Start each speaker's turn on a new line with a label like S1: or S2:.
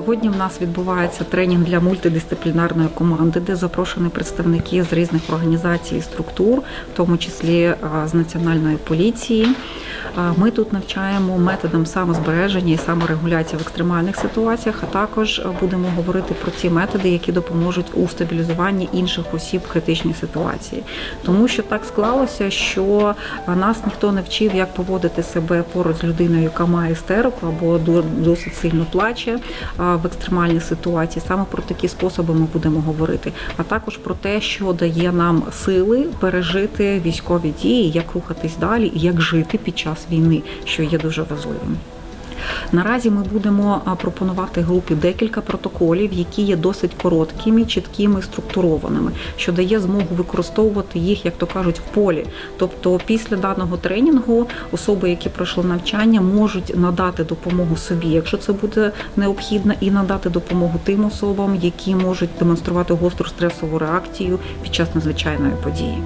S1: Сьогодні в нас відбувається тренінг для мультидисциплінарної команди, де запрошені представники з різних організацій і структур, в тому числі з національної поліції. Ми тут навчаємо методам самозбереження і саморегуляції в екстремальних ситуаціях, а також будемо говорити про ті методи, які допоможуть у стабілізуванні інших осіб в критичній ситуації. Тому що так склалося, що нас ніхто не вчив, як поводити себе поруч з людиною, яка має істерику або досить сильно плаче в екстремальній ситуації. Саме про такі способи ми будемо говорити, а також про те, що дає нам сили пережити військові дії, як рухатись далі і як жити під час війни, що є дуже важливим. Наразі ми будемо пропонувати групі декілька протоколів, які є досить короткими, чіткими, структурованими, що дає змогу використовувати їх, як то кажуть, в полі. Тобто, після даного тренінгу особи, які пройшли навчання, можуть надати допомогу собі, якщо це буде необхідно, і надати допомогу тим особам, які можуть демонструвати гостру стресову реакцію під час надзвичайної події.